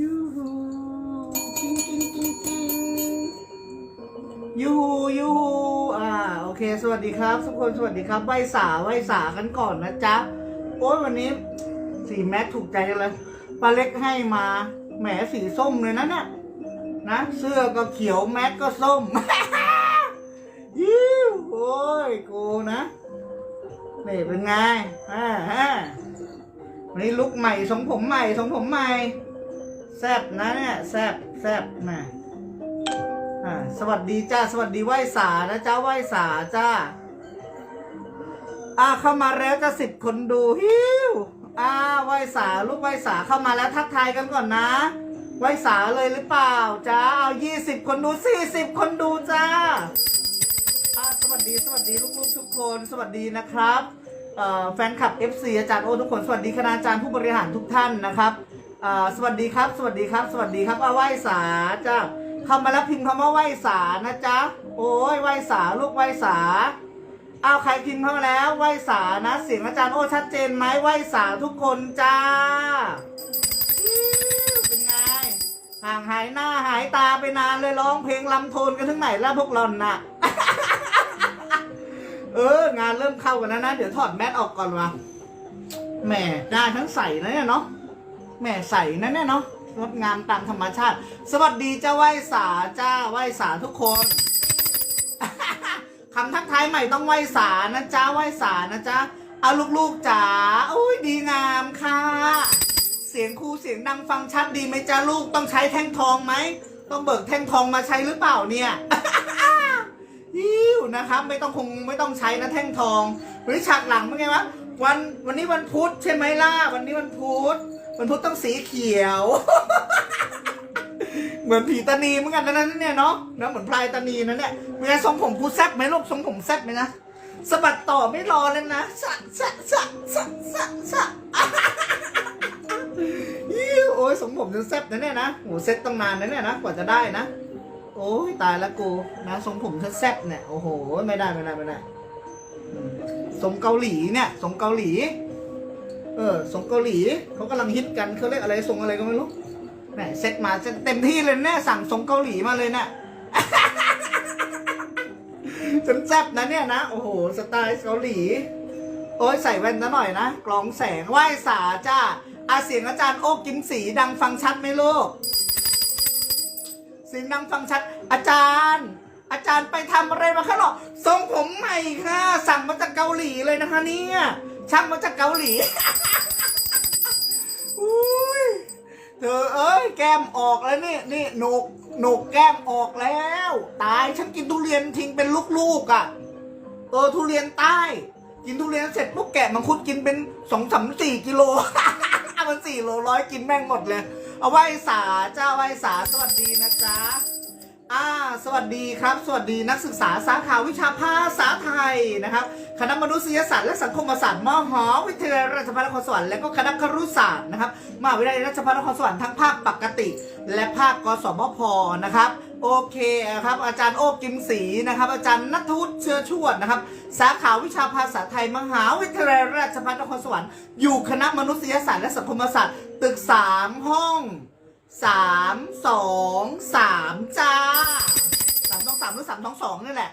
ยูฮูกิ้งกิ้งกิ้งกิ้งยูฮูยูฮูอ่าโอเค สวัสดีครับทุกคนสวัสดีครับไหวสาไหวสากันก่อนนะจ๊ะโอ้ยวันนี้สีแมทถูกใจกันเลยปลาเล็กให้มาแหมสีส้มเลยนะเนี่ยนะเสื้อก็เขียวแมทก็ส้มยิ้วโอ้ยกูนะนี่เป็นไงอ่าฮะวันนี้ลุกใหม่ทรงผมใหม่ทรงผมใหม่ แซบนะเนี่ยแซบแซบนะอ่าสวัสดีจ้าสวัสดีไหวสานะจ้าไหวสาจ้าอ่าเข้ามาแล้วจะสิบคนดูฮิวอ่าไหวสาลูกไหวสาเข้ามาแล้วทักทายกันก่อนนะไหวสาเลยหรือเปล่าจ้าเอายี่สิบคนดูสี่สิบคนดูจ้าอ่าสวัสดีสวัสดีลูกๆทุกคนสวัสดีนะครับเอ่อแฟนคลับ FC อาจารย์โอทุกคนสวัสดีคณาจารย์ผู้บริหารทุกท่านนะครับ อ่าสวัสดีครับ สวัสดีครับ สวัสดีครับอาไหวสาจ้าเข้ามาแล้วพิมพ์คำว่าไหวสานะจ๊ะโอ้ยไหวสาลูกไหวสาเอาใครพิมพ์เข้ามาแล้วไหวสานะ เสียงอาจารย์โอ้ชัดเจนไหมไหวสาทุกคนจ้าเป็นไงห่างหายหน้าหายตาไปนานเลยร้องเพลงลำโทนกันถึงไหนแล้วพวกหล่อนน่ะ เอองานเริ่มเข้ากันแล้วนะ เดี๋ยวถอดแมสออกก่อนวะแหมได้ทั้งใส่นะเนี่ยเนาะ แหมใส่นะเนี่ยเนาะงดงามตามธรรมชาติ สวัสดีเจ้าไหวสาจ้าไหวสาทุกคนคำทักทายใหม่ต้องไหวสานะจ๊ะไหวสานะจ๊ะเอาลูกๆจ๋าอุ้ยดีงามค่ะ เสียงครูเสียงดังฟังชัดดีไหมจ๊ะลูกต้องใช้แท่งทองไหมต้องเบิกแท่งทองมาใช้หรือเปล่าเนี่ยยิวนะครับ ไม่ต้องคงไม่ต้องใช้นะแท่งทองหรือฉากหลังเป็นไงวะวันวันนี้วันพุธใช่ไหมล่ะวันนี้วันพุธ วันพุธต้องสีเขียว เหมือนผีตานีเหมือนกันนะนั่นเนี่ยเนาะนะเหมือนพลายตานีนะเนี่ยเป็นไงทรงผมกูแซ่บไหมลูกทรงผมแซ่บไหมนะสะบัดต่อไม่รอเลยนะสะสะสะสะสะสะอิ๊วโอ้ยทรงผมจะแซ่บนะเนี่ยนะโหเซ็ตต้องนานนะเนี่ยนะกว่าจะได้นะ โอ้ยตายล้วกูนะทรงผมฉันแซ่บเนี่ยโอ้โหไม่ได้ไม่ได้ไม่ได้อืมทรงเกาหลีเนี่ยทรงเกาหลี เออทรงเกาหลีเขากำลังฮิตกันเขาเรียกอะไรทรงอะไรก็ไม่รู้แหมเซ็ตมาเต็มที่เลยเนี่ยสั่งทรงเกาหลีมาเลยเนี่ยฉันแซ่บนะเนี่ยนะ โอ้โห สไตล์เกาหลี โอ้ยใส่แว่นซะหน่อยนะกรองแสงไหว้สาจ้าอาเสียงอาจารย์โอ้กิมสีดังฟังชัดไหมลูกเสียงดังฟังชัด อาจารย์ อาจารย์ไปทำอะไรมาคะหรอทรงผมใหม่ค่ะ สั่งมาจากเกาหลีเลยนะคะเนี่ย ช่างมาจากเกาหลีอุ้ยเธอเอ้ยแก้มออกแล้วนี่นี่หนกหนกแก้มออกแล้ว ตายฉันกินทุเรียนทิ้งเป็นลูกๆอะเออทุเรียนใต้ กินทุเรียนเสร็จปุ๊บแกะมังคุดกินเป็นสองสามสี่กิโลมันสี่โลร้อยกินแม่งหมดเลย เอาไว้สาเจ้าไว้สาสวัสดีนะจ๊ะ อ่าสวัสดีครับ สวัสดีนักศึกษาสาขาวิชาภาษาไทยนะครับ คณะมนุษยศาสตร์และสังคมศาสตร์มหาวิทยาลัยราชภัฏนครสวรรค์และก็คณะครุศาสตร์นะครับมหาวิทยาลัยราชภัฏนครสวรรค์ทั้งภาคปกติ และภาคกสมพนะครับโอเคครับอาจารย์โอ้กิมศรีนะครับ อาจารย์นัทวุฒิเชื้อชวดนะครับ สาขาวิชาภาษาไทยมหาวิทยาลัยราชภัฏนครสวรรค์อยู่คณะมนุษยศาสตร์และสังคมศาสตร์ตึกสามห้อง สามสองสามจ้าสามสองสามหรือสามสองสองนี่แหละ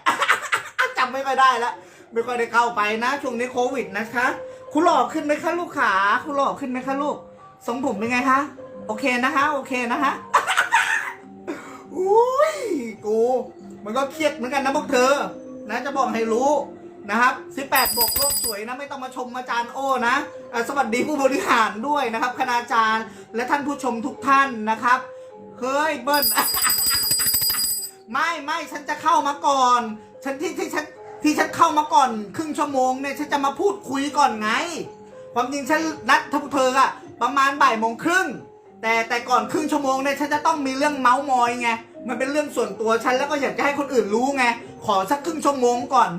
จำไม่ค่อยได้แล้วไม่ค่อยได้เข้าไปนะ ช่วงนี้โควิดนะคะ คุณหล่อขึ้นไหมคะลูกขาคุณหล่อขึ้นไหมคะลูกทรงผมเป็นไงคะโอเคนะคะโอเคนะคะอุ้ยกู มันก็เครียดเหมือนกันนะพวกเธอ นะจะบอกให้รู้ นะครับ18บวกโลกสวยนะไม่ต้องมาชมอาจารย์โอ้นะสวัสดีผู้บริหารด้วยนะครับคณาจารย์และท่านผู้ชมทุกท่านนะครับเฮ้ยเบิ้ลไม่ไม่ฉันจะเข้ามาก่อน ฉันที่ที่ฉันที่ฉันเข้ามาก่อน ครึ่งชั่วโมงเนี่ยฉันจะมาพูดคุยก่อนไง ความจริงฉันนัดทุกเธออะประมาณบ่ายโมงครึ่งแต่แต่ก่อนครึ่งชั่วโมงเนี่ยฉันจะต้องมีเรื่องเมาส์มอยไงมันเป็นเรื่องส่วนตัวฉันแล้วก็อยากจะให้คนอื่นรู้ไงขอสักครึ่งชั่วโมงก่อน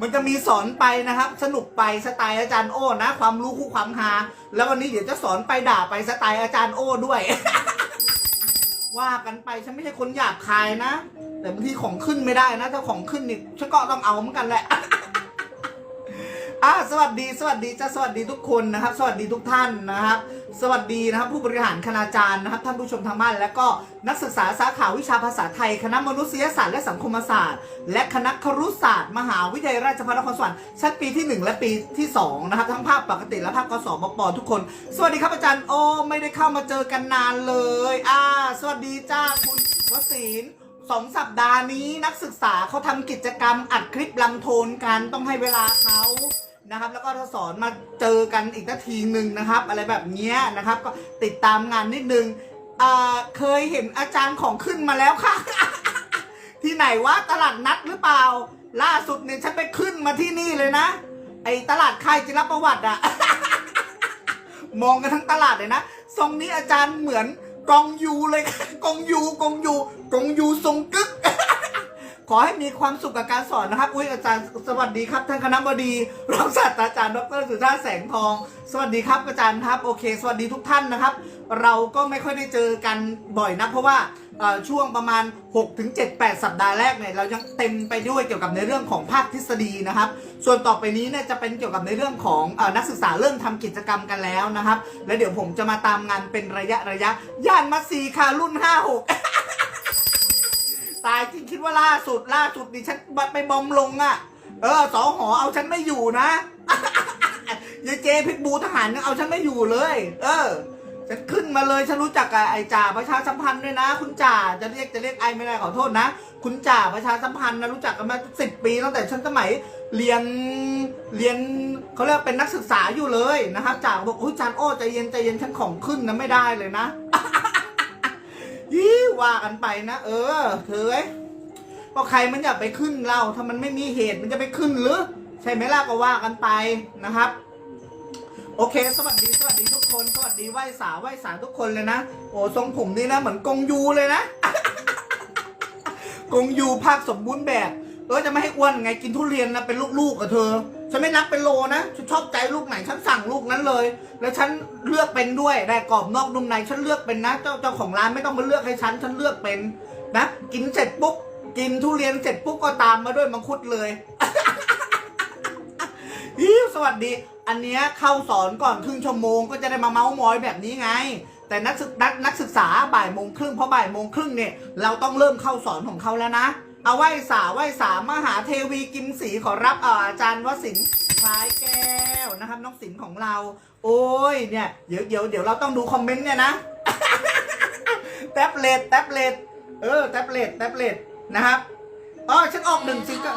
มันจะมีสอนไปนะครับ สนุกไปสไตล์อาจารย์โอ้นะ ความรู้คู่ความฮาแล้ววันนี้เดี๋ยวจะสอนไปด่าไปสไตล์อาจารย์โอ้ด้วย ว่ากันไปฉันไม่ใช่คนหยาบคายนะ แต่บางทีของขึ้นไม่ได้นะถ้าของขึ้นนี่ฉันก็ต้องเอาเหมือนกันแหละ อ่าสวัสดี สวัสดีจ้าสวัสดีทุกคนนะครับ สวัสดีทุกท่านนะครับ สวัสดีนะครับ ผู้บริหารคณาจารย์นะครับ ท่านผู้ชมทางบ้านและก็นักศึกษาสาขาวิชาภาษาไทย คณะมนุษยศาสตร์และสังคมศาสตร์ และคณะครุศาสตร์ มหาวิทยาลัยราชภัฏนครสวรรค์ชั้นปีที่ 1 และปีที่2นะครับทั้งภาคปกติและภาคกศปปทุกคน สวัสดีครับอาจารย์โอไม่ได้เข้ามาเจอกันนานเลยอ่าสวัสดีจ้าคุณวศินสองสัปดาห์นี้นักศึกษาเขาทำกิจกรรมอัดคลิปลำโทนกันต้องให้เวลาเขา นะครับ แล้วก็ถ้าสอนมาเจอกันอีกนาทีหนึ่งนะครับ อะไรแบบเนี้ยนะครับ ก็ติดตามงานนิดนึงเคยเห็นอาจารย์ของขึ้นมาแล้วค่ะ ที่ไหนวะตลาดนัดหรือเปล่า ล่าสุดเนี่ยฉันไปขึ้นมาที่นี่เลยนะ ไอตลาดค่ายจิรประวัติอะมองกันทั้งตลาดเลยนะทรงนี้อาจารย์เหมือนกองยูเลยกองยูกองยูกองยูทรงกึก ขอให้มีความสุขกับการสอนนะครับ อุ้ยอาจารย์สวัสดีครับท่านคณะบดีรองศาสตราจารย์ดรสุชาติแสงทอง สวัสดีครับอาจารย์ครับโอเค สวัสดีทุกท่านนะครับ เราก็ไม่ค่อยได้เจอกันบ่อยนะเพราะว่าช่วงประมาณ 6-7-8 สัปดาห์แรกเนี่ยเรายังเต็มไปด้วยเกี่ยวกับในเรื่องของภาคทฤษฎีนะครับ ส่วนต่อไปนี้เนี่ยจะเป็นเกี่ยวกับในเรื่องของอนักศึกษาเริ่มทำกิจกรรมกันแล้วนะครับ แล้วเดี๋ยวผมจะมาตามงานเป็นระยะระยะย่านมัสซีค่ะรุ่น 56 ตายจริงคิดว่าล่าสุดล่าสุดดิฉันไปบอมลงอะ่ะ เออสอหอเอาฉันไม่อยู่นะยายเจพิกบูทหารยังเอาฉันไม่อยู่เลย เออฉันขึ้นมาเลยฉันรู้จักกับไอ้จ่าประชาสัมพันธ์ด้วยนะ คุณจ่าจะเรียกจะเรียกไอไม่ได้ขอโทษนะ คุณจ่าประชาสัมพันธ์นะรู้จักกันมาสิบปีตั้งแต่ฉันสมัยเรียนเรียนเขาเรียกเป็นนักศึกษาอยู่เลยนะครับจ่าบอกโอ้ยจานโอ้ใจเย็นใจเย็นฉันของขึ้นนะไม่ได้เลยนะ ยี่ว่ากันไปนะเออเธอเอ้ยก็ใครมันอยากไปขึ้นเราถ้ามันไม่มีเหตุมันจะไปขึ้นหรือ ใช่ไหมล่ะก็ว่ากันไปนะครับ โอเค สวัสดีสวัสดีทุกคน สวัสดีไหว้สาวไหว้สาวทุกคนเลยนะโอ้ทรงผมนี่นะเหมือนกงยูเลยนะกงยูภาคสมบูรณ์แบบ เออจะไม่ให้อ้วนไงกินทุเรียนนะเป็นลูกๆกับเธอ ฉันไม่นับเป็นโลนะฉันชอบใจลูกไหนฉันสั่งลูกนั้นเลย แล้วฉันเลือกเป็นด้วยได้กรอบนอกนุ่มในฉันเลือกเป็นนะ เจ้าเจ้าของร้านไม่ต้องมาเลือกให้ฉันฉันเลือกเป็นนะกินเสร็จปุ๊บกินทุเรียนเสร็จปุ๊บก็ตามมาด้วยมังคุดเลยฮิวสวัสดี อันเนี้ยเข้าสอนก่อนครึ่งชั่วโมงก็จะได้มาเมาส์มอยแบบนี้ไง แต่นักศึกนักนักศึกษาบ่ายโมงครึ่งเพราะบ่ายโมงครึ่งเนี่ยเราต้องเริ่มเข้าสอนของเขาแล้วนะ เอาไหว้สาไหว้สามหาเทวีกิมศรีขอรับเอ่ออาจารย์วสินคล้ายแก้วนะครับ น้องสินของเรา โอ้ยเนี่ยเดี๋ยวเดี๋ยวเดี๋ยวเราต้องดูคอมเมนต์เนี่ยนะแท็บเล็ตแท็บเล็ตเออแท็บเล็ตแท็บเล็ตนะครับอ๋อฉันออกหนึ่งซิงเก็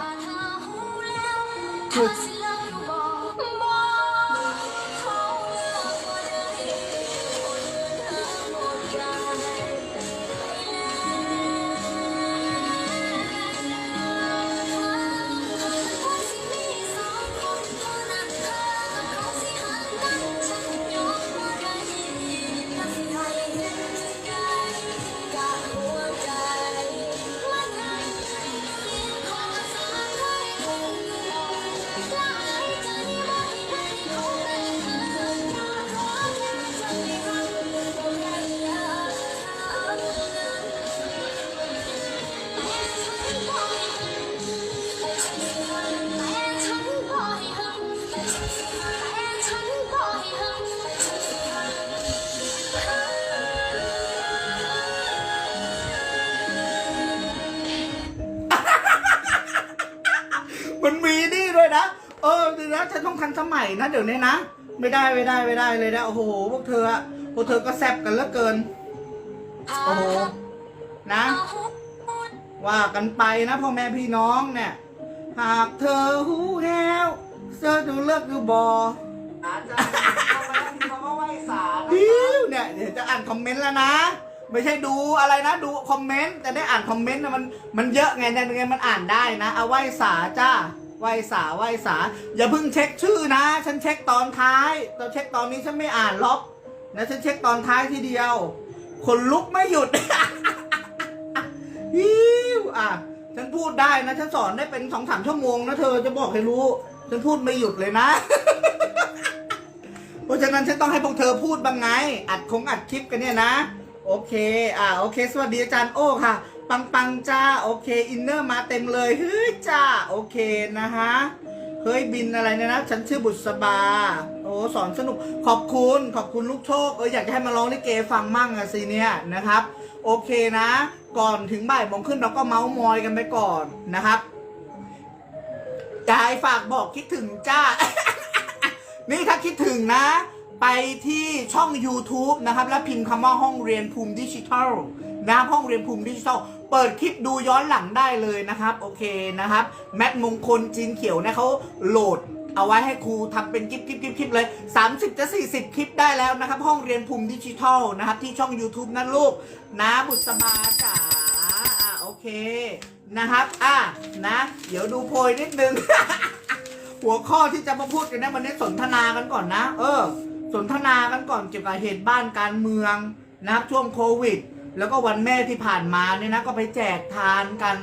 นสมัยนะเดี๋ยวนี้นะ ไม่ได้ไม่ได้ไม่ได้เลยนะโอ้โหพวกเธออะพวกเธอก็แซบกันเหลือเกิน โอ้โห นะ ว่ากันไปนะพ่อแม่พี่น้องเนี่ย หากเธอหูแหวเธอดูเลิกดูบออาจารย์เข้ามาแล้วพิมพ์คำว่าไหวสาดิวเนี่ยเดี๋ยวจะอ่านคอมเมนต์แล้วนะ ไม่ใช่ดูอะไรนะ ดูคอมเมนต์จะได้อ่านคอมเมนต์นะมันมันเยอะไงเนี่ยไงมันอ่านได้นะ เอาไหวสาจ้า ไหวสาไหวสา อย่าเพิ่งเช็คชื่อนะ ฉันเช็คตอนท้ายตอนเช็คตอนนี้ฉันไม่อ่านล็อกนะฉันเช็คตอนท้ายทีเดียวคนลุกไม่หยุดฮิวอะ ฉันพูดได้นะ ฉันสอนได้เป็นสองสามชั่วโมงนะเธอจะบอกให้รู้ ฉันพูดไม่หยุดเลยนะ เพราะฉะนั้นฉันต้องให้พวกเธอพูดบ้างไง อัดคงอัดคลิปกันเนี่ยนะ โอเค อ่าโอเค สวัสดีอาจารย์โอ้ค่ะ ปังปังจ้าโอเคอินเนอร์มาเต็มเลยเฮ้ยจ้าโอเคนะฮะเฮ้ยบินอะไรเนยนะฉันชื่อบุษบาโอ้สอนสนุกขอบคุณขอบคุณลูกโชคเอออยากจะให้มาร้องลิเกฟังมั่งอะสิเนี่ยนะครับ โอเคนะ ก่อนถึงบ่ายโมงขึ้นเราก็เมาส์มอยกันไปก่อนนะครับกายฝากบอกคิดถึงจ้า นี่ถ้าคิดถึงนะ ไปที่ช่อง YouTube นะครับ แล้วพิมพ์คำว่าห้องเรียนภูมิดิจิทัลนะห้องเรียนภูมิดิจิทัล เปิดคลิปดูย้อนหลังได้เลยนะครับ โอเคนะครับ แมทมงคลจีนเขียวเนี่ยเขาโหลดเอาไว้ให้ครูทำเป็นคลิปคลิปคลิปคลิปเลย 30จะ40 คลิปได้แล้วนะครับ ห้องเรียนภูมิดิจิทัลนะครับ ที่ช่อง YouTube นั่นลูก นะบุษบาจ๋าอะโอเคนะครับ อะนะ เดี๋ยวดูโพยนิดนึง หัวข้อที่จะมาพูดกันนะวันนี้สนทนากันก่อนนะ เออ สนทนากันก่อนเกี่ยวกับเหตุบ้านการเมืองนะครับช่วงโควิด แล้วก็วันแม่ที่ผ่านมาเนี่ยนะก็ไปแจกทานกัน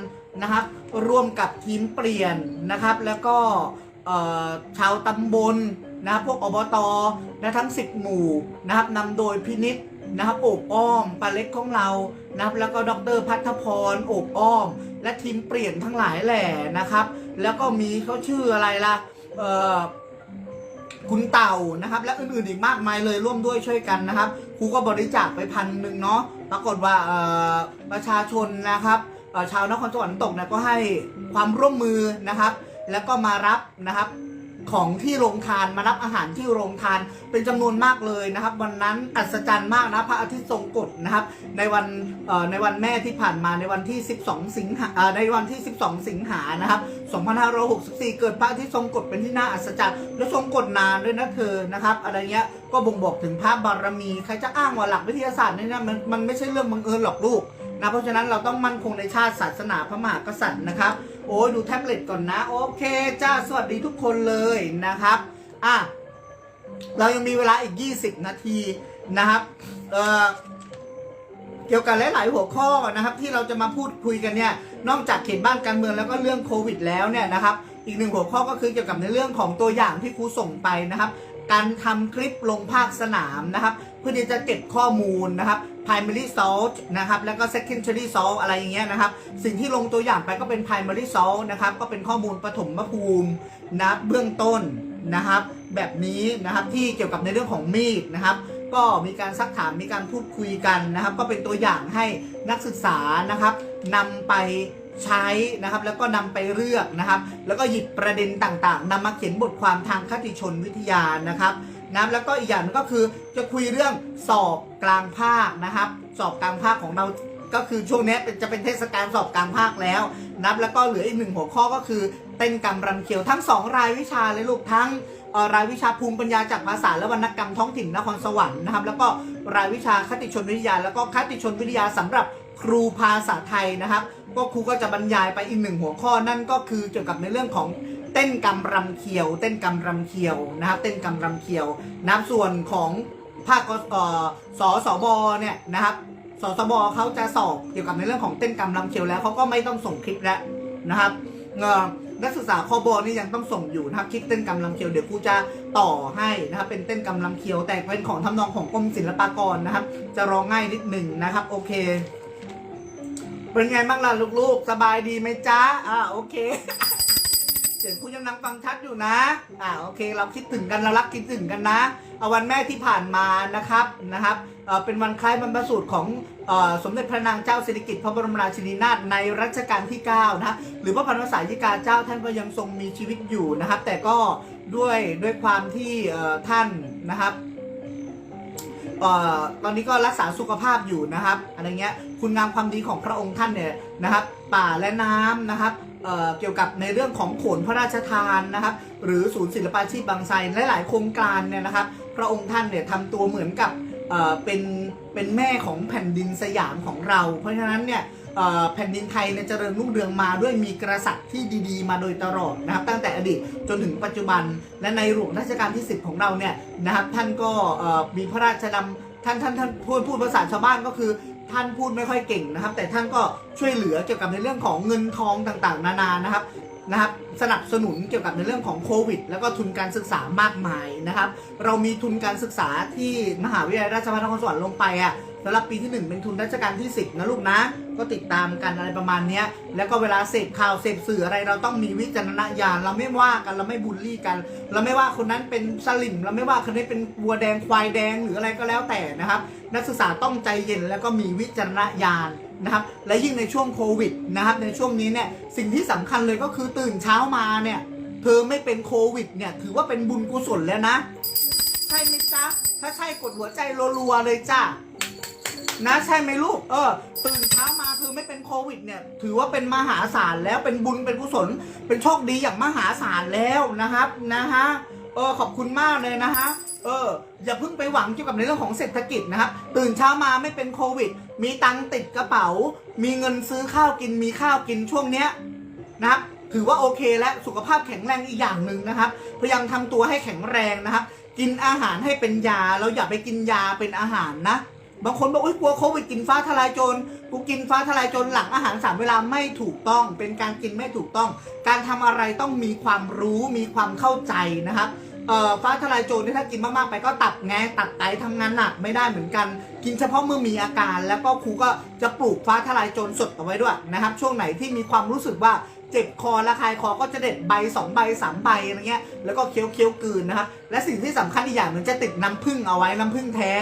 นะครับ ร่วมกับทีมเปลี่ยนนะครับ แล้วก็ชาวตำบลนะครับพวกอบตนะทั้ง 10 หมู่นะครับนำโดยพินิษนะครับโอบอ้อมปาเล็กของเรานะครับแล้วก็ดรพัฒพรโอบอ้อม และทีมเปลี่ยนทั้งหลายแหล่นะครับ แล้วก็มีเขาชื่ออะไรล่ะเอ่อคุณเต่านะครับ และอื่นๆอีกมากมายเลยร่วมด้วยช่วยกันนะครับครูก็บริจาคไปพันหนึ่งเนาะ ปรากฏว่าประชาชนนะครับชาวนครสวรรค์ตกนะก็ให้ความร่วมมือนะครับ แล้วก็มารับนะครับ ของที่โรงทานมารับอาหารที่โรงทานเป็นจำนวนมากเลยนะครับ วันนั้นอัศจรรย์มากนะพระอาทิตย์ทรงกฎนะครับ ในวันในวันแม่ที่ผ่านมาในวันที่ 12 สิงหาในวันที่ 12 สิงหานะครับ 2564 เกิดพระอาทิตย์ทรงกฎเป็นที่น่าอัศจรรย์และทรงกฎนานด้วยนะเธอนะครับอะไรเงี้ยก็บ่งบอกถึงพระบารมีใครจะอ้างว่าหลักวิทยาศาสตร์เนี่ยนะมันมันไม่ใช่เรื่องบังเอิญหรอกลูกนะเพราะฉะนั้นเราต้องมั่นคงในชาติศาสนาพระมหากษัตริย์นะครับ โอ้ยดูแท็บเล็ตก่อนนะ โอเคจ้าสวัสดีทุกคนเลยนะครับอะเรายังมีเวลาอีก 20 นาทีนะครับเอ่อเกี่ยวกับหลาย ๆ หัวข้อนะครับ ที่เราจะมาพูดคุยกันเนี่ยนอกจากเขตบ้านการเมืองแล้วก็เรื่องโควิดแล้วเนี่ยนะครับ อีกหนึ่งหัวข้อก็คือเกี่ยวกับในเรื่องของตัวอย่างที่ครูส่งไปนะครับ การทำคลิปลงภาคสนามนะครับ เพื่อที่จะเก็บข้อมูลนะครับ primary source นะครับ แล้วก็ secondary source อะไรอย่างเงี้ยนะครับ สิ่งที่ลงตัวอย่างไปก็เป็น primary source นะครับ ก็เป็นข้อมูลปฐมภูมินะเบื้องต้นนะครับ แบบนี้นะครับที่เกี่ยวกับในเรื่องของมีดนะครับก็มีการซักถามมีการพูดคุยกันนะครับ ก็เป็นตัวอย่างให้นักศึกษานะครับนำไป ใช้นะครับแล้วก็นำไปเลือกนะครับ แล้วก็หยิบประเด็นต่างๆนำมาเขียนบทความทางคติชนวิทยานะครับนะแล้วก็อีกอย่างหนึ่งก็คือจะคุยเรื่องสอบกลางภาคนะครับ สอบกลางภาคของเราก็คือช่วงนี้จะเป็นเทศกาลสอบกลางภาคแล้วนับแล้วก็เหลืออีกหนึ่งหัวข้อก็คือเต้นกำรมรำเขียวทั้งสองรายวิชาเลยลูกทั้งรายวิชาภูมิปัญญาจากภาษาและวรรณกรรมท้องถิ่นนครสวรรค์นะครับแล้วก็รายวิชาคติชนวิทยา แล้วก็คติชนวิทยาสำหรับ ครูภาษาไทยนะครับ ก็ครูก็จะบรรยายไปอีกหนึ่งหัวข้อนั่นก็คือเกี่ยวกับในเรื่องของเต้นกำรำเขียว เต้นกำรำเขียวนะครับ เต้นกำรำเขียวนะครับส่วนของภาคกเอ่อสสบเนี่ยนะครับสสบเขาจะสอบเกี่ยวกับในเรื่องของเต้นกำรำเขียวแล้วเขาก็ไม่ต้องส่งคลิปแล้วนะครับนักศึกษาคอบอนี่ยังต้องส่งอยู่นะครับคลิปเต้นกำลังเคียวเดี๋ยวครูจะต่อให้นะครับเป็นเต้นกำลังเคียวแต่เป็นของทำนองของกรมศิลปากรนะครับ จะร้องง่ายนิดหนึ่งนะครับโอเค เป็นไงบ้างล่ะลูกๆ สบายดีไหมจ๊ะ อ่าโอเค เสียงครูยังนั่งฟังชัดอยู่นะ อ่าโอเค เราคิดถึงกันเรารักคิดถึงกันนะเอาวันแม่ที่ผ่านมานะครับนะครับเอ่อเป็นวันคล้ายบรรพสูตรของเอ่อสมเด็จพระนางเจ้าสิริกิติ์พระบรมราชินีนาถในรัชกาลที่ 9 นะฮะหรือพระพันวษายิกาเจ้าท่านก็ยังทรงมีชีวิตอยู่นะครับ แต่ก็ด้วยด้วยความที่เอ่อท่านนะครับ ตอนนี้ก็รักษาสุขภาพอยู่นะครับอะไรเงี้ยคุณงามความดีของพระองค์ท่านเนี่ยนะครับ ป่าและน้ำนะครับเเกี่ยวกับในเรื่องของโขนพระราชทานนะครับ หรือศูนย์ศิลปาชีพบางไทรและหลายโครงการเนี่ยนะครับ พระองค์ท่านเนี่ยทำตัวเหมือนกับเเป็นเป็นแม่ของแผ่นดินสยามของเรา เพราะฉะนั้นเนี่ย แผ่นดินไทยเนี่ยเจริญรุ่งเรืองมาด้วยมีกษัตริย์ที่ดีๆ มาโดยตลอดนะครับตั้งแต่อดีตจนถึงปัจจุบัน และในหลวงรัชกาลที่ 10 ของเราเนี่ยนะครับท่านก็มีพระราชดำท่านท่านท่านพูดพูดภาษาชาวบ้านก็คือท่านพูดไม่ค่อยเก่งนะครับ แต่ท่านก็ช่วยเหลือเกี่ยวกับในเรื่องของเงินทองต่างๆ นานานะครับนะครับสนับสนุนเกี่ยวกับในเรื่องของโควิด แล้วก็ทุนการศึกษามากมายนะครับ เรามีทุนการศึกษาที่มหาวิทยาลัยราชภัฏนครสวรรค์ลงไปอะ สำหรับปีที่ 1 เป็นทุนราชการที่ 10 นะลูกนะ ก็ติดตามกันอะไรประมาณนี้แล้วก็เวลาเสพข่าวเสพสื่ออะไรเราต้องมีวิจารณญาณเราไม่ว่ากันเราไม่บูลลี่กัน เราไม่ว่าคนนั้นเป็นสลิมเราไม่ว่าคนนี้เป็นวัวแดงควายแดงหรืออะไรก็แล้วแต่นะครับ นักศึกษาต้องใจเย็นแล้วก็มีวิจารณญาณนะครับและยิ่งในช่วงโควิดนะครับในช่วงนี้เนี่ยสิ่งที่สำคัญเลยก็คือตื่นเช้ามาเนี่ยเธอไม่เป็นโควิดเนี่ยถือว่าเป็นบุญกุศลแล้วนะ ใช่ไหมจ๊ะ ถ้าใช่กดหัวใจรัวๆเลยจ้ะ นะใช่ไหมลูก เออ ตื่นเช้ามาเธอไม่เป็นโควิดเนี่ย ถือว่าเป็นมหาศาลแล้วเป็นบุญเป็นกุศล เป็นโชคดีอย่างมหาศาลแล้วนะครับนะฮะเออขอบคุณมากเลยนะฮะเอออย่าเพิ่งไปหวังเกี่ยวกับในเรื่องของเศรษฐกิจนะครับตื่นเช้ามาไม่เป็นโควิด มีตังติดกระเป๋า มีเงินซื้อข้าวกินมีข้าวกินช่วงเนี้ยนะครับถือว่าโอเคและสุขภาพแข็งแรงอีกอย่างหนึ่งนะครับ พยายามทำตัวให้แข็งแรงนะครับ กินอาหารให้เป็นยาเราอย่าไปกินยาเป็นอาหารนะ บางคนบอกอุ้ยกลัวโควิดกินฟ้าทลายโจรกูกินฟ้าทลายโจรหลังอาหารสามเวลาไม่ถูกต้อง เป็นการกินไม่ถูกต้อง การทำอะไรต้องมีความรู้มีความเข้าใจนะครับเอ่อฟ้าทลายโจรนี่ถ้ากินมากๆไปก็ตับแงตับไตทำงานหนักไม่ได้เหมือนกัน กินเฉพาะเมื่อมีอาการ แล้วก็ครูก็จะปลูกฟ้าทลายโจรสดเอาไว้ด้วยนะครับ ช่วงไหนที่มีความรู้สึกว่า เจ็บคอระคายคอก็จะเด็ดใบสองใบสามใบอะไรเงี้ยแล้วก็เคี้ยวเคี้ยวกลืนนะครับและสิ่งที่สำคัญอีกอย่างหนึ่งจะติดน้ำผึ้งเอาไว้น้ำผึ้งแท้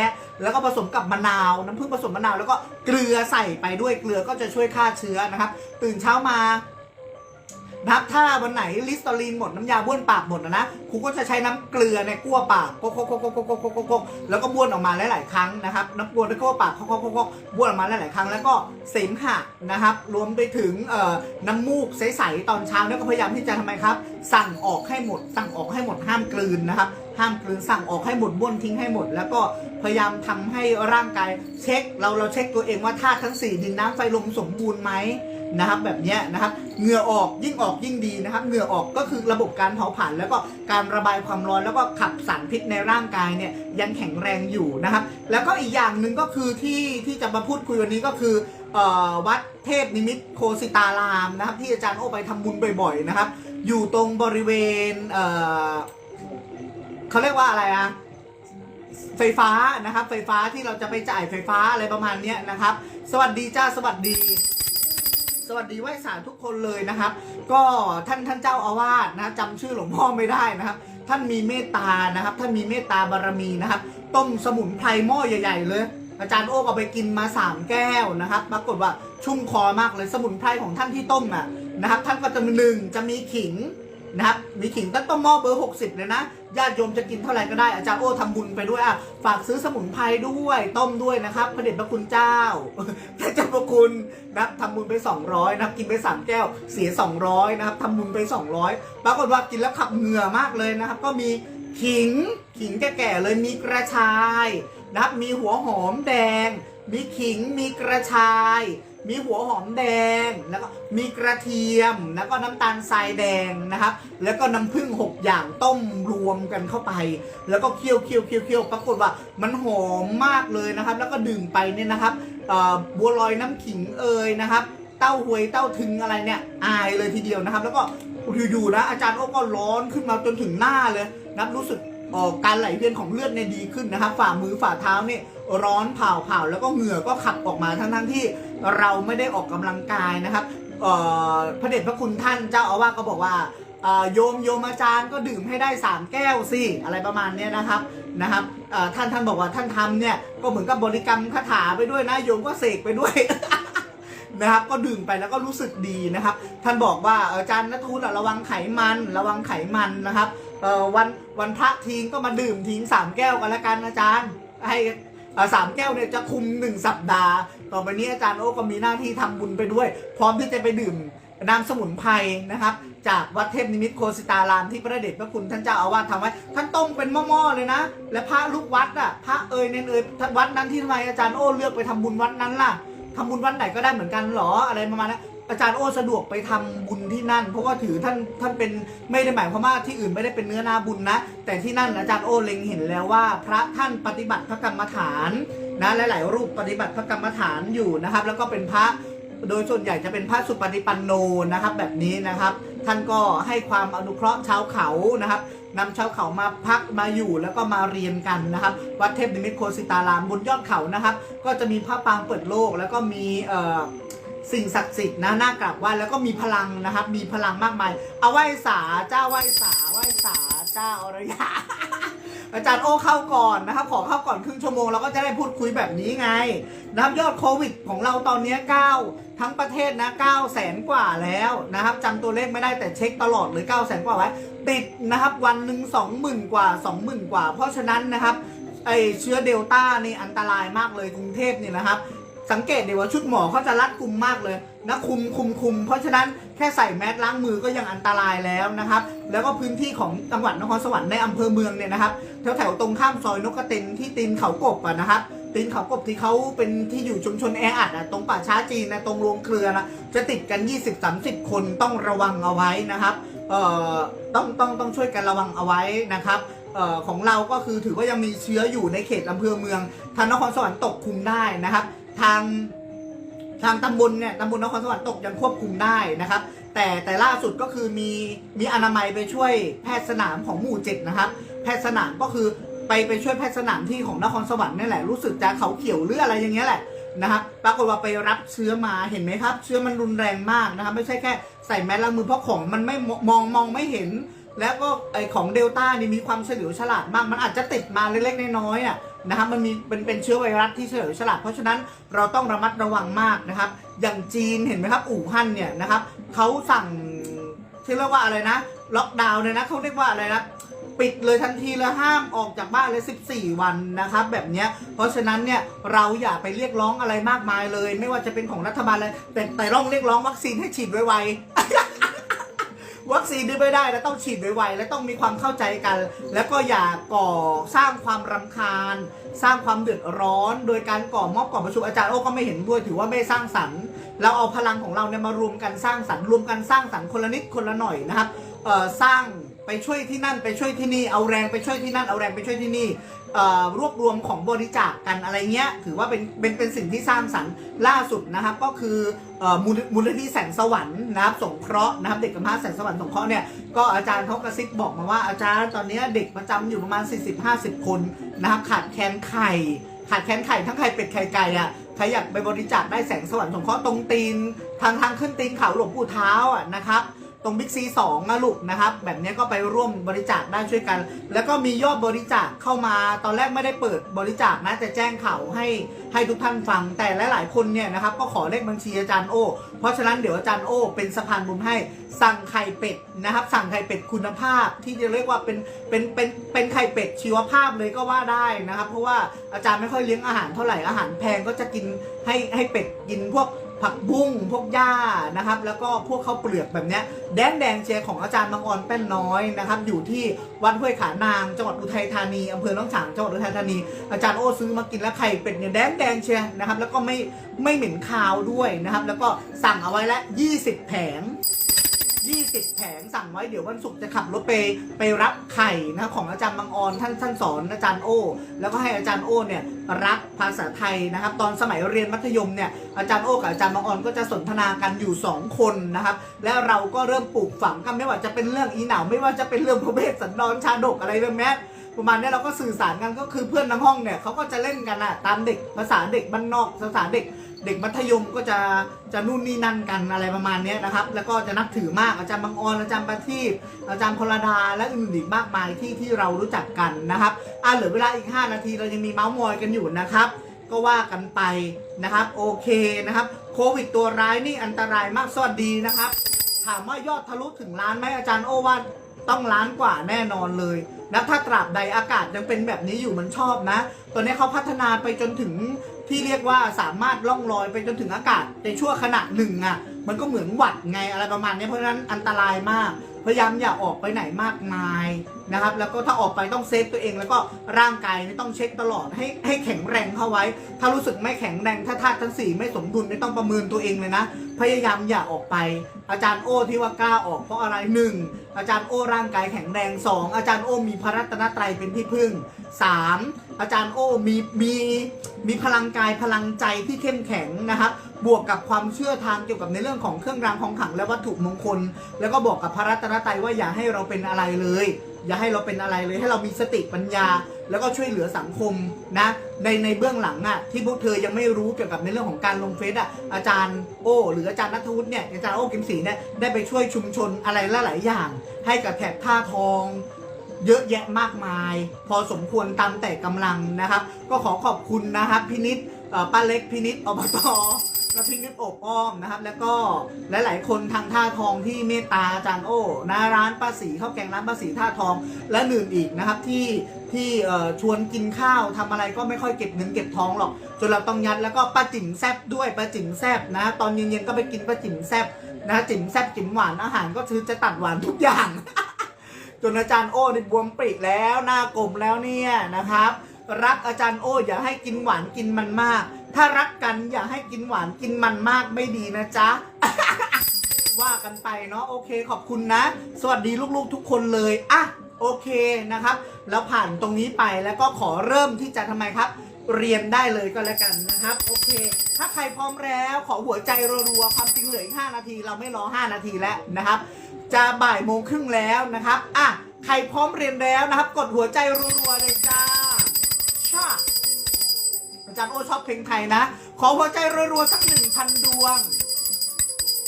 แล้วก็ผสมกับมะนาว น้ำผึ้งผสมมะนาวแล้วก็เกลือใส่ไปด้วยเกลือก็จะช่วยฆ่าเชื้อนะครับตื่นเช้ามา ครับถ้าวันไหนลิสตอรีนหมดน้ำยาบ้วนปากหมดนะนะครูก็จะใช้น้ำเกลือในกั้วปากโกโกโกโกโกโกโกโกโกแล้วก็บ้วนออกมาหลาย ๆ ครั้งนะครับน้ำบ้วนในกั้วปากโกโกโกโกบ้วนออกมาหลาย ๆ ครั้งแล้วก็เสมหะนะครับ รวมไปถึงน้ำมูกใส ๆ ตอนเช้าเนี่ยก็พยายามที่จะทำไมครับ สั่งออกให้หมด สั่งออกให้หมดห้ามกลืนนะครับห้ามกลืนสั่งออกให้หมดบ้วนทิ้งให้หมด แล้วก็พยายามทำให้ร่างกายเช็คเราเราเช็คตัวเองว่าธาตุทั้ง 4 ดินน้ำไฟลมสมบูรณ์ไหม นะครับแบบนี้นะครับเหงื่อออกยิ่งออกยิ่งดีนะครับเหงื่อออกก็คือระบบการเผาผลาญแล้วก็การระบายความร้อนแล้วก็ขับสารพิษในร่างกายเนี่ยยังแข็งแรงอยู่นะครับ แล้วก็อีกอย่างหนึ่งก็คือที่ที่จะมาพูดคุยวันนี้ก็คือออวัดเทพนิมิตโคสิตารามนะครับ ที่อาจารย์โอไปทำบุญบ่อยๆนะครับ อยู่ตรงบริเวณเเขาเรียกว่าอะไรอะไฟฟ้านะครับ ไฟฟ้าที่เราจะไปจ่ายไฟฟ้าอะไรประมาณนี้นะครับ สวัสดีจ้าสวัสดี สวัสดีไหว้สารทุกคนเลยนะครับ ก็ท่านท่านเจ้าอาวาสนะจำชื่อหลวงพ่อไม่ได้นะครับ ท่านมีเมตตานะครับ ท่านมีเมตตาบารมีนะครับ ต้มสมุนไพรหม้อใหญ่ๆเลย อาจารย์โอ้เอาไปกินมาสามแก้วนะครับ ปรากฏว่าชุ่มคอมากเลยสมุนไพรของท่านที่ต้มอะนะครับ ท่านก็จะมีหนึ่งจะมีขิงนะครับมีขิงตั้งต้มหม้อเบอร์ 60 เลยนะ ญาติโยมจะกินเท่าไหร่ก็ได้อาจารย์โอ้ทำบุญไปด้วยอะฝากซื้อสมุนไพรด้วย ต้มด้วยนะครับพระเดชพระคุณเจ้าพระเจ้าพระคุณนะครับทำบุญไป 200นะครับกินไป3แก้วเสีย 200นะครับทำบุญไป 200ปรากฏว่ากินแล้วขับเหงื่อมากเลยนะครับ ก็มีขิงขิงแก่ๆเลยมีกระชายนะครับมีหัวหอมแดง มีขิงมีกระชาย มีหัวหอมแดงแล้วก็มีกระเทียมแล้วก็น้ำตาลทรายแดงนะครับ แล้วก็น้ำผึ้งหกอย่างต้มรวมกันเข้าไป แล้วก็เคี่ยวเคี่ยวเคี่ยวเคี่ยวปรากฏว่ามันหอมมากเลยนะครับ แล้วก็ดื่มไปเนี่ยนะครับบัวลอยน้ำขิงเอยนะครับ เต้าหวยเต้าถึงอะไรเนี่ยอายเลยทีเดียวนะครับ แล้วก็อยู่ๆนะอาจารย์ก็ร้อนขึ้นมาจนถึงหน้าเลยนะครับรู้สึก การไหลเวียนของเลือดเนี่ยดีขึ้นนะครับ ฝ่ามือฝ่าเท้าเนี่ยร้อนเผาเผาแล้วก็เหงื่อก็ขับออกมาทั้งๆที่เราไม่ได้ออกกำลังกายนะครับออพระเดชพระคุณท่านเจ้าอาวาสก็บอกว่าโยมโยมอาจารย์ก็ดื่มให้ได้ 3 แก้วสิอะไรประมาณนี้นะครับนะครับท่านท่านบอกว่าท่านทำเนี่ยก็เหมือนกับบริกรรมคาถาไปด้วยนะโยมก็เสกไปด้วยนะครับก็ดื่มไปแล้วก็รู้สึกดีนะครับ ท่านบอกว่าอาจารย์นัทูลระวังไขมันระวังไขมันนะครับ เอ่อวันวันพระทิ้งก็มาดื่มทิ้งสามแก้วกันละกันอาจารย์ ให้สามแก้วเนี่ยจะคุมหนึ่งสัปดาห์ ต่อไปนี้อาจารย์โอ้ก็มีหน้าที่ทำบุญไปด้วย พร้อมที่จะไปดื่มน้ำสมุนไพรนะครับ จากวัดเทพนิมิตโคสิตารามที่พระเดชพระคุณท่านเจ้าอาวาสทำไว้ ท่านต้มเป็นหม้อๆเลยนะ และพระลูกวัดอะพระเอ่ยเนนเอ่ยท่านวัดนั้นที่ทำไมอาจารย์โอ้เลือกไปทำบุญวัดนั้นล่ะทำบุญวัดไหนก็ได้เหมือนกันหรออะไรประมาณนั้น อาจารย์โอ้สะดวกไปทำบุญที่นั่น เพราะว่าถือท่านท่านเป็นไม่ได้หมายความว่าที่อื่นไม่ได้เป็นเนื้อนาบุญนะ แต่ที่นั่นอาจารย์โอ้เล็งเห็นแล้วว่า พระท่านปฏิบัติพระกรรมฐานนะหลาย ๆ รูปปฏิบัติพระกรรมฐานอยู่นะครับ แล้วก็เป็นพระโดยส่วนใหญ่จะเป็นพระสุปฏิปันโนนะครับ แบบนี้นะครับ ท่านก็ให้ความอนุเคราะห์ชาวเขานะครับนำชาวเขามาพักมาอยู่แล้วก็มาเรียนกันนะครับ วัดเทพนิมิตรโคสิตารามบนยอดเขานะครับ ก็จะมีพระปรางเปิดโลกแล้วก็มีเอ่อ สิ่งศักดิ์สิทธิ์นะน่ากราบไหว้แล้วก็มีพลังนะครับ มีพลังมากมาย เอาไหว้สาเจ้าไหว้สาไหว้สาเจ้าอรยาอาจารย์โอเข้าก่อนนะครับ ขอเข้าก่อนครึ่งชั่วโมงเราก็จะได้พูดคุยแบบนี้ไงนะครับยอดโควิดของเราตอนนี้9ทั้งประเทศนะ9แสนกว่าแล้วนะครับจำตัวเลขไม่ได้แต่เช็คตลอดเลย9แสนกว่าไว้ติดนะครับวันหนึ่ง20,000 กว่า 20,000 กว่า เพราะฉะนั้นนะครับไอเชื้อเดลต้านี่อันตรายมากเลยกรุงเทพนี่นะครับ สังเกตเดี๋ยวว่าชุดหมอเขาจะรัดกุมมากเลยนะคุมคุมคุมเพราะฉะนั้นแค่ใส่แมสล้างมือก็ยังอันตรายแล้วนะครับ แล้วก็พื้นที่ของจังหวัดนครสวรรค์ในอำเภอเมืองเนี่ยนะครับแถวแถวๆตรงข้ามซอยนกกระต็นที่ตีนเขากบอะนะครับตีนเขากบที่เขาเป็นที่อยู่ชุมชนแออัดอะตรงป่าช้าจีนนะตรงโรงเครือนะจะติดกัน 20-30 คนต้องระวังเอาไว้นะครับเอ่อต้องต้องต้องช่วยกันระวังเอาไว้นะครับเอ่อของเราก็คือถือว่ายังมีเชื้ออยู่ในเขตอำเภอเมืองทางนครสวรรค์ตกคุมได้นะครับ ทางทางตำบลเนี่ยตำบลนครสวรรค์ตกยังควบคุมได้นะครับ แต่แต่ล่าสุดก็คือมีมีอนามัยไปช่วยแพทย์สนามของหมู่เจ็ดนะครับ แพทย์สนามก็คือไปไปช่วยแพทย์สนามที่ของนครสวรรค์นี่แหละรู้สึกจะเขาเขียวหรืออะไรอย่างเงี้ยแหละนะครับปรากฏว่าไปรับเชื้อมาเห็นไหมครับ เชื้อมันรุนแรงมากนะครับ ไม่ใช่แค่ใส่แมสล้างมือเพราะของมันไม่มองมองไม่เห็น แล้วก็ไอของเดลต้านี่มีความเฉลียวฉลาดมาก มันอาจจะติดมาเล็กๆน้อยๆอะ นะครับมันมีเป็นเป็นเชื้อไวรัสที่เฉลียวฉลาดเพราะฉะนั้นเราต้องระมัดระวังมากนะครับ อย่างจีนเห็นไหมครับอู่ฮั่นเนี่ยนะครับเขาสั่งที่เรียกว่าอะไรนะ ล็อกดาวน์เลยนะเขาเรียกว่าอะไรนะปิดเลยทันทีเลยห้ามออกจากบ้านเลย 14 วันนะครับ แบบนี้เพราะฉะนั้นเนี่ยเราอย่าไปเรียกร้องอะไรมากมายเลย ไม่ว่าจะเป็นของรัฐบาลเลยแต่แต่ต้องเรียกร้องวัคซีนให้ฉีดไวๆ วัคซีนดื้อไม่ได้แล้วต้องฉีดไวๆและต้องมีความเข้าใจกัน แล้วก็อย่าก่อสร้างความรำคาญ สร้างความเดือดร้อน โดยการก่อมอบก่อประชุมอาจารย์โอ้ก็ไม่เห็นด้วยถือว่าไม่สร้างสรรค์ เราเอาพลังของเราเนี่ยมารวมกันสร้างสรรค์รวมกันสร้างสรรค์คนละนิดคนละหน่อยนะครับสร้างไปช่วยที่นั่นไปช่วยที่นี่เอาแรงไปช่วยที่นั่นเอาแรงไปช่วยที่นี่ รวบรวมของบริจาคกันอะไรเงี้ย ถือว่าเป็นเป็นเป็นสิ่งที่สร้างสรรค์ล่าสุดนะครับก็คือมูลมูลนิธิแสงสวรรค์นะครับสงเคราะห์นะครับเด็กกำพร้าแสงสวรรค์สงเคราะห์เนี่ยก็อาจารย์เขากระซิบบอกมาว่าอาจารย์ตอนนี้เด็กประจำอยู่ประมาณ 40-50 คนนะครับขาดแคลนไข่ขาดแคลนไข่ทั้งไข่เป็ดไข่ไก่อะใครอยากไปบริจาคได้แสงสวรรค์สงเคราะห์ตรงตีน ทางทางขึ้นตีนเขาหลวงปู่เท้าอะนะครับ ตรงบิ๊กซีสองนะลูกนะครับ แบบนี้ก็ไปร่วมบริจาคได้ช่วยกัน แล้วก็มียอดบริจาคเข้ามาตอนแรกไม่ได้เปิดบริจาคนะแต่แจ้งข่าวให้ให้ทุกท่านฟัง แต่หลายๆคนเนี่ยนะครับก็ขอเลขบัญชีอาจารย์โอเพราะฉะนั้นเดี๋ยวอาจารย์โอเป็นสะพานบุญให้สั่งไข่เป็ดนะครับ สั่งไข่เป็ดคุณภาพที่จะเรียกว่าเป็นเป็นเป็นเป็นไข่เป็ดชีวภาพเลยก็ว่าได้นะครับ เพราะว่าอาจารย์ไม่ค่อยเลี้ยงอาหารเท่าไหร่อาหารแพงก็จะกินให้ให้เป็ดกินพวก ผักบุ้งพวกหญ้านะครับ แล้วก็พวกข้าวเปลือกแบบนี้แดงแดงเชียร์ของอาจารย์บางออนแป้นน้อยนะครับ อยู่ที่วัดห้วยขานางจังหวัดอุทัยธานีอำเภอล่องฉางจังหวัดอุทัยธานี อาจารย์โอ้ซื้อมากินแล้วไข่เป็ดเนี่ยแดงแดงเชียร์นะครับ แล้วก็ไม่ไม่เหม็นคาวด้วยนะครับ แล้วก็สั่งเอาไว้แล้ว20 แผง 20 แผงสั่งไว้เดี๋ยววันศุกร์จะขับรถไปไปรับไข่นะของอาจารย์บางออนท่านท่านสอนอาจารย์โอแล้วก็ให้อาจารย์โอเนี่ยรับภาษาไทยนะครับ ตอนสมัยเรียนมัธยมเนี่ยอาจารย์โอกับอาจารย์บางออนก็จะสนทนากันอยู่ 2 คนนะครับแล้วเราก็เริ่มปลูกฝังกันไม่ว่าจะเป็นเรื่องอีเหนาไม่ว่าจะเป็นเรื่องพระเวสสันดรชาดกอะไรแบบนี้ ประมาณนี้เราก็สื่อสารกันก็คือเพื่อนทั้งห้องเนี่ยเขาก็จะเล่นกันอะตามเด็กภาษาเด็กบ้านนอกภาษาเด็ก เด็กมัธยมก็จะจะนู่นนี่นั่นกันอะไรประมาณนี้นะครับ แล้วก็จะนับถือมากอาจารย์บางออนอาจารย์ประทีปอาจารย์พลดาและอื่นๆอีกมากมายที่ที่เรารู้จักกันนะครับอะเหลือเวลาอีก 5 นาทีเรายังมีเมาส์มอยกันอยู่นะครับก็ว่ากันไปนะครับโอเคนะครับโควิดตัวร้ายนี่อันตรายมากสวัสดีนะครับ ถามว่ายอดทะลุถึงล้านไหมอาจารย์โอว่า ต้องล้านกว่าแน่นอนเลยนะถ้าตราบใดอากาศยังเป็นแบบนี้อยู่มันชอบนะ ตอนนี้เขาพัฒนาไปจนถึงที่เรียกว่าสามารถล่องลอยไปจนถึงอากาศในชั่วขณะหนึ่งอะมันก็เหมือนหวัดไงอะไรประมาณนี้เพราะฉะนั้นอันตรายมาก พยายามอย่าออกไปไหนมากมายนะครับ แล้วก็ถ้าออกไปต้องเซฟตัวเองแล้วก็ร่างกายนี่ต้องเช็คตลอดให้ให้แข็งแรงเข้าไว้ ถ้ารู้สึกไม่แข็งแรงถ้าธาตุทั้งสี่ไม่สมดุลไม่ต้องประเมินตัวเองเลยนะ พยายามอย่าออกไป อาจารย์โอที่ว่ากล้าออกเพราะอะไรหนึ่งอาจารย์โอร่างกายแข็งแรงสองอาจารย์โอมีพระรัตนตรัยเป็นที่พึ่งสามอาจารย์โอมีมีมีพลังกายพลังใจที่เข้มแข็งนะครับ บวกกับความเชื่อทางเกี่ยวกับในเรื่องของเครื่องรางของขลังและวัตถุมงคล แล้วก็บอกกับพระรัตนตรัยว่าอย่าให้เราเป็นอะไรเลย อย่าให้เราเป็นอะไรเลย ให้เรามีสติปัญญา แล้วก็ช่วยเหลือสังคมนะในในเบื้องหลังอะที่พวกเธอยังไม่รู้เกี่ยวกับในเรื่องของการลงเฟซอะอาจารย์โอหรืออาจารย์นัทวุฒิเนี่ยอาจารย์โอกิมศรีเนี่ยได้ไปช่วยชุมชนอะไรหลายอย่าง ให้กับแถบท่าทองเยอะแยะมากมาย พอสมควรตามแต่กำลังนะครับ ก็ขอขอบคุณนะครับพินิษป้าเล็กพินิษอบต และพินิษอบอ้อมนะครับ แล้วก็หลาย ๆ คนทางท่าทองที่เมตตาอาจารย์โอ้นะร้านป้าสีข้าวแกงร้านป้าสีท่าทองและอื่นอีกนะครับที่ที่ชวนกินข้าวทำอะไรก็ไม่ค่อยเก็บเงินเก็บทองหรอก จนเราต้องยัดแล้วก็ป้าจิ๋มแซบด้วยป้าจิ๋มแซบนะตอนเย็น ๆ ก็ไปกินป้าจิ๋มแซบนะจิ๋มแซบจิ๋มหวานอาหารก็คือจะตัดหวานทุกอย่างจนอาจารย์โอ้นี่บวมปริแล้วหน้ากลมแล้วเนี่ยนะครับ รักอาจารย์โอ้อย่าให้กินหวานกินมันมาก ถ้ารักกันอย่าให้กินหวานกินมันมากไม่ดีนะจ๊ะ ว่ากันไปเนาะโอเคขอบคุณนะ สวัสดีลูกๆทุกคนเลยอะโอเคนะครับ แล้วผ่านตรงนี้ไปแล้วก็ขอเริ่มที่จะทำไมครับ เรียนได้เลยก็แล้วกันนะครับ โอเค ถ้าใครพร้อมแล้วขอหัวใจรัวๆความจริงเหลืออีก5นาที เราไม่รอ 5 นาทีแล้วนะครับ จะบ่ายโมงครึ่งแล้วนะครับอะใครพร้อมเรียนแล้วนะครับ กดหัวใจรัวๆเลยจ้าชา อาจารย์โอชอบเพลงไทยนะ ขอหัวใจรัวๆสักหนึ่งพันดวง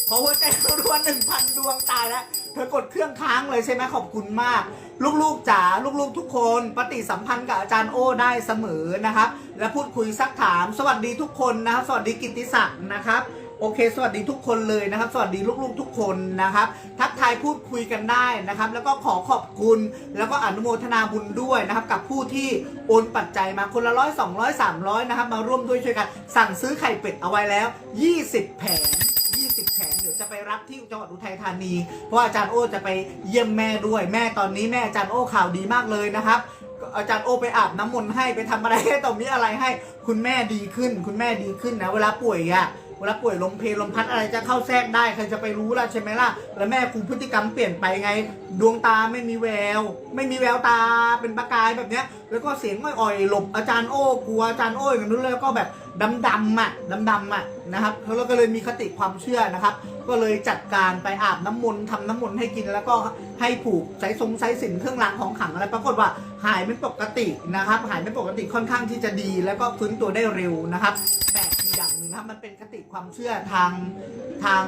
ขอหัวใจรัวๆหนึ่งพันดวงตายแล้วเธอกดเครื่องค้างเลยใช่ไหมขอบคุณมาก ลูกๆจ๋าลูกๆทุกคนปฏิสัมพันธ์กับอาจารย์โอได้เสมอนะครับ และพูดคุยซักถาม สวัสดีทุกคนนะครับ สวัสดีกิตติศักดิ์นะครับ โอเค สวัสดีทุกคนเลยนะครับ สวัสดีลูกๆทุกคนนะครับ ทักทายพูดคุยกันได้นะครับ แล้วก็ขอขอบคุณ แล้วก็อนุโมทนาบุญด้วยนะครับ กับผู้ที่โอนปัจจัยมาคนละร้อยสองร้อยสามร้อยนะครับ มาร่วมด้วยช่วยกัน สั่งซื้อไข่เป็ดเอาไว้แล้ว 20 แผง20 แผงเดี๋ยวจะไปรับที่จังหวัดอุทัยธานี เพราะอาจารย์โอจะไปเยี่ยมแม่ด้วย แม่ตอนนี้แม่อาจารย์โอข่าวดีมากเลยนะครับอาจารย์โอไปอาบน้ำมนต์ให้ไปทำอะไรให้ตรงนี้อะไรให้คุณแม่ดีขึ้น คุณแม่ดีขึ้นนะ เวลาป่วยอะ เวลาป่วยลมเพลลมพัดอะไรจะเข้าแทรกได้ใครจะไปรู้ล่ะใช่ไหมล่ะ แล้วแม่กูพฤติกรรมเปลี่ยนไปไง ดวงตาไม่มีแวว ไม่มีแววตาเป็นประกายแบบเนี้ย แล้วก็เสียงอ่อยๆหลบอาจารย์โอ้กลัวอาจารย์โอ้ย่างนู้นแล้วก็แบบดำๆอะดำๆอะนะครับแล้วก็เลยมีคติความเชื่อนะครับ ก็เลยจัดการไปอาบน้ำมนต์ทำน้ำมนต์ให้กินแล้วก็ให้ผูกสายทรงสายสินเครื่องรางของขลังอะไรปรากฏว่าหายเป็นปกตินะครับ หายเป็นปกติค่อนข้างที่จะดี แล้วก็ฟื้นตัวได้เร็วนะครับแต่ ครับมันเป็นคติความเชื่อทางทาง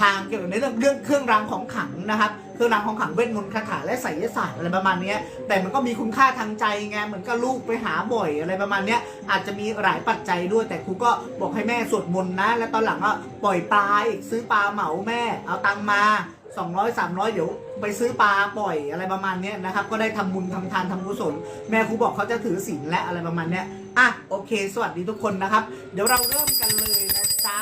ทางเกี่ยวกับในเรื่องเรื่องเครื่องรางของขลังนะครับเครื่องรางของขลังเวทมนต์คาถาและไสยศาสตร์อะไรประมาณนี้แต่มันก็มีคุณค่าทางใจไงเหมือนกับลูกไปหาบ่อยอะไรประมาณนี้อาจจะมีหลายปัจจัยด้วย แต่ครูก็บอกให้แม่สวดมนต์นะ แล้วตอนหลังก็ปล่อยปลาอีกซื้อปลาเหมาแม่เอาตังมา200 300 เดี๋ยวไปซื้อปลาปล่อยอะไรประมาณนี้นะครับ ก็ได้ทำบุญทำทานทำกุศล แม่ครูบอกเขาจะถือศีลและอะไรประมาณนี้ อะโอเค สวัสดีทุกคนนะครับ เดี๋ยวเราเริ่มกันเลยนะจ๊ะ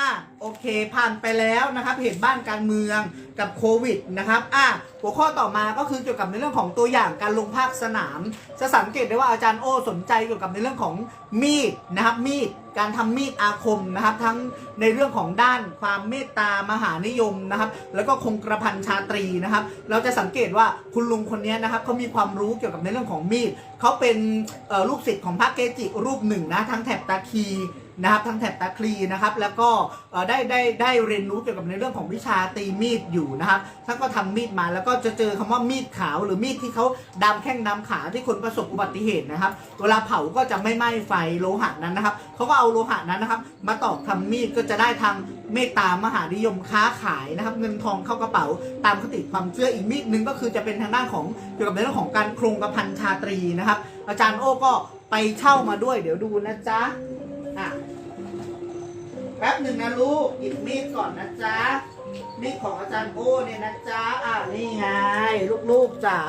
อะโอเคผ่านไปแล้วนะครับเหตุบ้านการเมืองกับโควิดนะครับอะหัวข้อต่อมาก็คือเกี่ยวกับในเรื่องของตัวอย่างการลงภาคสนามจะสังเกตได้ว่าอาจารย์โอสนใจเกี่ยวกับในเรื่องของมีดนะครับมีดการทำมีดอาคมนะครับทั้งในเรื่องของด้านความเมตตามหานิยมนะครับแล้วก็คงกระพันชาตรีนะครับ เราจะสังเกตว่าคุณลุงคนนี้นะครับเขามีความรู้เกี่ยวกับในเรื่องของมีดเขาเป็นลูกศิษย์ของพระเกจิรูปหนึ่งนะทั้งแถบตาคี นะครับทางแถบตาคลีนะครับ แล้วก็ได้ได้ได้เรียนรู้เกี่ยวกับในเรื่องของวิชาตีมีดอยู่นะครับท่านก็ทำมีดมาแล้วก็จะเจอคำว่ามีดขาว หรือมีดที่เขาดำแข้งดำขาที่คนประสบอุบัติเหตุนะครับ เวลาเผาก็จะไม่ไหม้ไฟโลหะนั้นนะครับเขาก็เอาโลหะนั้นนะครับ มาตอกทำมีดก็จะได้ทางเมตตามหานิยมค้าขายนะครับ เงินทองเข้ากระเป๋าตามคติความเชื่ออีกมีดหนึ่งก็คือจะเป็นทางด้านของเกี่ยวกับในเรื่องของการโครงกระพันชาตรีนะครับ อาจารย์โอ้ก็ไปเช่ามาด้วย เดี๋ยวดูนะจ๊ะอะ แป๊บหนึ่งนะลูกหยิบมีดก่อนนะจ๊ะ มีดของอาจารย์โอ้เนี่ยนะจ๊ะ อ่านี่ไง ลูกๆจ๋า